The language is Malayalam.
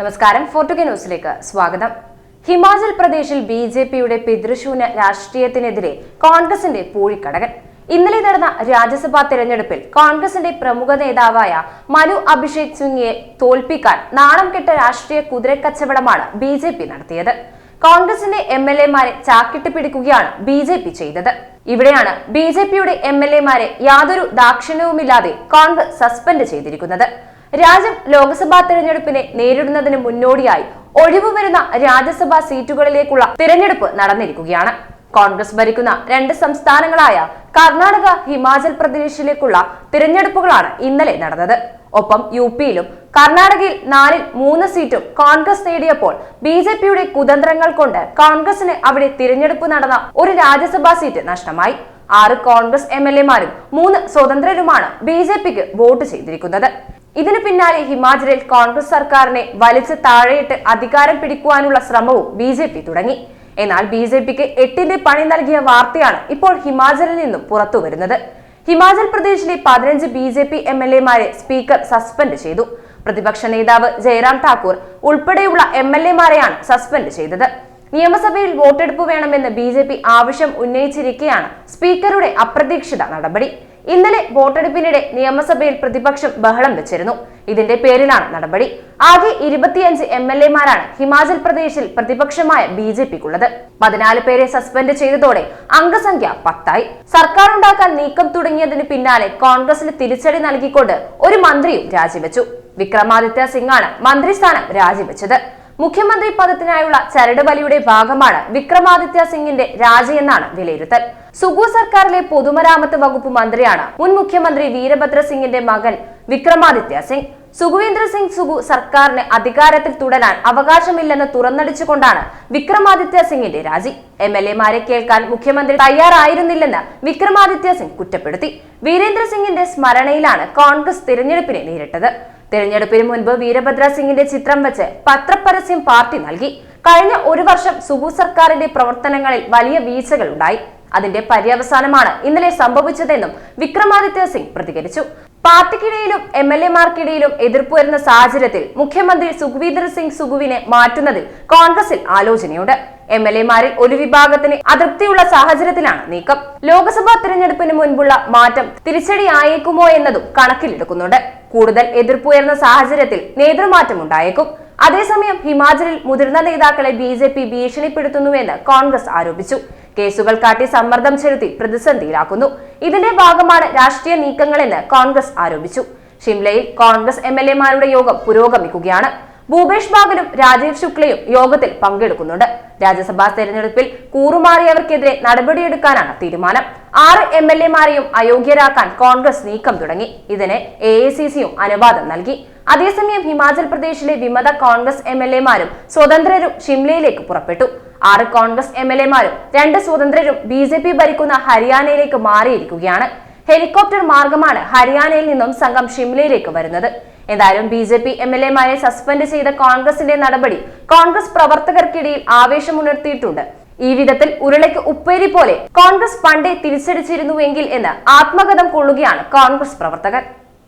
നമസ്കാരം. ഫോർട്ടുഗ ന്യൂസിലേക്ക് സ്വാഗതം. ഹിമാചൽ പ്രദേശിൽ ബി ജെ പിയുടെ പിതൃശൂന്യ രാഷ്ട്രീയത്തിനെതിരെ കോൺഗ്രസിന്റെ പൂഴിക്കടകൻ. ഇന്നലെ നടന്ന രാജ്യസഭാ തെരഞ്ഞെടുപ്പിൽ കോൺഗ്രസിന്റെ പ്രമുഖ നേതാവായ മനു അഭിഷേക് സിംഗിയെ തോൽപ്പിക്കാൻ നാണം കെട്ട രാഷ്ട്രീയ കുതിരക്കച്ചവടമാണ് ബി ജെ പി നടത്തിയത്. കോൺഗ്രസിന്റെ എം എൽ എമാരെ ചാക്കിട്ട് പിടിക്കുകയാണ് ബി ജെ പി ചെയ്തത്. ഇവിടെയാണ് ബി ജെ പിയുടെ എം എൽ എമാരെ യാതൊരു ദാക്ഷിണ്യവുമില്ലാതെ കോൺഗ്രസ് സസ്പെൻഡ് ചെയ്തിരിക്കുന്നത്. രാജ്യം ലോക്സഭാ തെരഞ്ഞെടുപ്പിനെ നേരിടുന്നതിന് മുന്നോടിയായി ഒഴിവ് വരുന്ന രാജ്യസഭാ സീറ്റുകളിലേക്കുള്ള തിരഞ്ഞെടുപ്പ് നടന്നിരിക്കുകയാണ്. കോൺഗ്രസ് ഭരിക്കുന്ന രണ്ട് സംസ്ഥാനങ്ങളായ കർണാടക ഹിമാചൽ പ്രദേശിലേക്കുള്ള തിരഞ്ഞെടുപ്പുകളാണ് ഇന്നലെ നടന്നത്. ഒപ്പം യു പിയിലും കർണാടകയിൽ നാലിൽ മൂന്ന് സീറ്റും കോൺഗ്രസ് നേടിയപ്പോൾ ബി ജെ പിയുടെ കുതന്ത്രങ്ങൾ കൊണ്ട് കോൺഗ്രസിന് അവിടെ തിരഞ്ഞെടുപ്പ് നടന്ന ഒരു രാജ്യസഭാ സീറ്റ് നഷ്ടമായി. ആറ് കോൺഗ്രസ് എം എൽ എമാരും മൂന്ന് സ്വതന്ത്രരുമാണ് ബി ജെ പിക്ക് വോട്ട് ചെയ്തിരിക്കുന്നത്. ഇതിനു പിന്നാലെ ഹിമാചലിൽ കോൺഗ്രസ് സർക്കാരിനെ വലിച്ച് താഴെയിട്ട് അധികാരം പിടിക്കുവാനുള്ള ശ്രമവും ബി ജെ പി തുടങ്ങി. എന്നാൽ ബി ജെ പിക്ക് എട്ടിന്റെ പണി നൽകിയ വാർത്തയാണ് ഇപ്പോൾ ഹിമാചലിൽ നിന്നും പുറത്തു വരുന്നത് ഹിമാചൽ പ്രദേശിലെ പതിനഞ്ച് B J P M L എമാരെ സ്പീക്കർ സസ്പെൻഡ് ചെയ്തു. പ്രതിപക്ഷ നേതാവ് ജയറാം താക്കൂർ ഉൾപ്പെടെയുള്ള എം എൽ എമാരെയാണ് സസ്പെൻഡ് ചെയ്തത്. നിയമസഭയിൽ വോട്ടെടുപ്പ് വേണമെന്ന് ബി ആവശ്യം ഉന്നയിച്ചിരിക്കെയാണ് സ്പീക്കറുടെ അപ്രതീക്ഷിത നടപടി. ഇന്നലെ വോട്ടെടുപ്പിനിടെ നിയമസഭയിൽ പ്രതിപക്ഷം ബഹളം വെച്ചിരുന്നു. ഇതിന്റെ പേരിലാണ് നടപടി. ആകെ ഇരുപത്തിയഞ്ച് എം എൽ എമാരാണ് ഹിമാചൽ പ്രദേശിൽ പ്രതിപക്ഷമായ ബി ജെ പിക്കുള്ളത്. പതിനാല് പേരെ സസ്പെൻഡ് ചെയ്തതോടെ അംഗസംഖ്യ പത്തായി. സർക്കാർ ഉണ്ടാക്കാൻ നീക്കം തുടങ്ങിയതിന് പിന്നാലെ കോൺഗ്രസിന് തിരിച്ചടി നൽകിക്കൊണ്ട് ഒരു മന്ത്രിയും രാജിവെച്ചു. വിക്രമാദിത്യ സിംഗാണ് മന്ത്രിസ്ഥാനം രാജിവെച്ചത്. മുഖ്യമന്ത്രി പദത്തിനായുള്ള ചരട് ബലിയുടെ ഭാഗമാണ് വിക്രമാദിത്യ സിംഗിന്റെ രാജിയെന്നാണ് വിലയിരുത്തൽ. സുഗു സർക്കാരിലെ പൊതുമരാമത്ത് വകുപ്പ് മന്ത്രിയാണ് മുൻ മുഖ്യമന്ത്രി വീരഭദ്ര സിംഗിന്റെ മകൻ വിക്രമാദിത്യ സിംഗ്. സുഖവീന്ദ്ര സിംഗ് സുഗു സർക്കാരിന് അധികാരത്തിൽ തുടരാൻ അവകാശമില്ലെന്ന് തുറന്നടിച്ചുകൊണ്ടാണ് വിക്രമാദിത്യ സിംഗിന്റെ രാജി. എം എൽ എമാരെ കേൾക്കാൻ മുഖ്യമന്ത്രി തയ്യാറായിരുന്നില്ലെന്ന് വിക്രമാദിത്യ സിംഗ് കുറ്റപ്പെടുത്തി. വീരേന്ദ്ര സിംഗിന്റെ സ്മരണയിലാണ് കോൺഗ്രസ് തിരഞ്ഞെടുപ്പിനെ നേരിട്ടത്. തിരഞ്ഞെടുപ്പിന് മുൻപ് വീരഭദ്ര സിംഗിന്റെ ചിത്രം വെച്ച് പത്രപരസ്യം പാർട്ടി നൽകി. കഴിഞ്ഞ ഒരു വർഷം സുബു സർക്കാരിന്റെ പ്രവർത്തനങ്ങളിൽ വലിയ വീഴ്ചകൾ ഉണ്ടായി അതിന്റെ പര്യവസാനമാണ് ഇന്നലെ സംഭവിച്ചതെന്നും വിക്രമാദിത്യ സിംഗ് പ്രതികരിച്ചു. പാർട്ടിക്കിടയിലും എം എൽ എമാർക്കിടയിലും എതിർപ്പ് വരുന്ന സാഹചര്യത്തിൽ മുഖ്യമന്ത്രി സുഖ്വീന്ദർ സിംഗ് സുഖുവിനെ മാറ്റുന്നതിൽ കോൺഗ്രസിൽ ആലോചനയുണ്ട്. എം എൽ എമാരിൽ ഒരു വിഭാഗത്തിന് അതൃപ്തിയുള്ള സാഹചര്യത്തിലാണ് നീക്കം. ലോക്സഭാ തിരഞ്ഞെടുപ്പിന് മുൻപുള്ള മാറ്റം തിരിച്ചടിയായേക്കുമോ എന്നതും കണക്കിലെടുക്കുന്നുണ്ട്. കൂടുതൽ എതിർപ്പുയർന്ന സാഹചര്യത്തിൽ നേതൃമാറ്റം ഉണ്ടായേക്കും അതേസമയം ഹിമാചലിൽ മുതിർന്ന നേതാക്കളെ ബി ജെ പി ഭീഷണിപ്പെടുത്തുന്നുവെന്ന് കോൺഗ്രസ് ആരോപിച്ചു. കേസുകൾ കാട്ടി സമ്മർദ്ദം ചെലുത്തി പ്രതിസന്ധിയിലാക്കുന്നു. ഇതിന്റെ ഭാഗമാണ് രാഷ്ട്രീയ നീക്കങ്ങളെന്ന് കോൺഗ്രസ് ആരോപിച്ചു. ഷിംലയിൽ കോൺഗ്രസ് എം എൽ എമാരുടെ യോഗം പുരോഗമിക്കുകയാണ്. ഭൂപേഷ് ബാഗലും രാജീവ് ശുക്ലയും യോഗത്തിൽ പങ്കെടുക്കുന്നുണ്ട്. രാജ്യസഭാ തെരഞ്ഞെടുപ്പിൽ കൂറുമാറിയവർക്കെതിരെ നടപടിയെടുക്കാനാണ് തീരുമാനം. ആറ് എം എൽ എമാരെയും അയോഗ്യരാക്കാൻ കോൺഗ്രസ് നീക്കം തുടങ്ങി. ഇതിന് എ ഐ സി സിയും അനുവാദം നൽകി. അതേസമയം ഹിമാചൽ പ്രദേശിലെ വിമത കോൺഗ്രസ് എം എൽ എമാരും സ്വതന്ത്രരും ഷിംലയിലേക്ക് പുറപ്പെട്ടു. ആറ് കോൺഗ്രസ് എം എൽ എമാരും രണ്ട് സ്വതന്ത്രരും ബി ജെ പി ഭരിക്കുന്ന ഹരിയാനയിലേക്ക് മാറിയിരിക്കുകയാണ്. ഹെലികോപ്റ്റർ മാർഗമാണ് ഹരിയാനയിൽ നിന്നും സംഘം ഷിംലയിലേക്ക് വരുന്നത്. എന്തായാലും B J P M L എമാരെ സസ്പെൻഡ് ചെയ്ത കോൺഗ്രസിന്റെ നടപടി കോൺഗ്രസ് പ്രവർത്തകർക്കിടയിൽ ആവേശമുണർത്തിയിട്ടുണ്ട്. ഈ വിധത്തിൽ ഉരുളയ്ക്ക് ഉപ്പേരി പോലെ കോൺഗ്രസ് പണ്ടേ തിരിച്ചടിച്ചിരുന്നുവെങ്കിൽ എന്ന് ആത്മകഥം കൊള്ളുകയാണ് കോൺഗ്രസ് പ്രവർത്തകർ.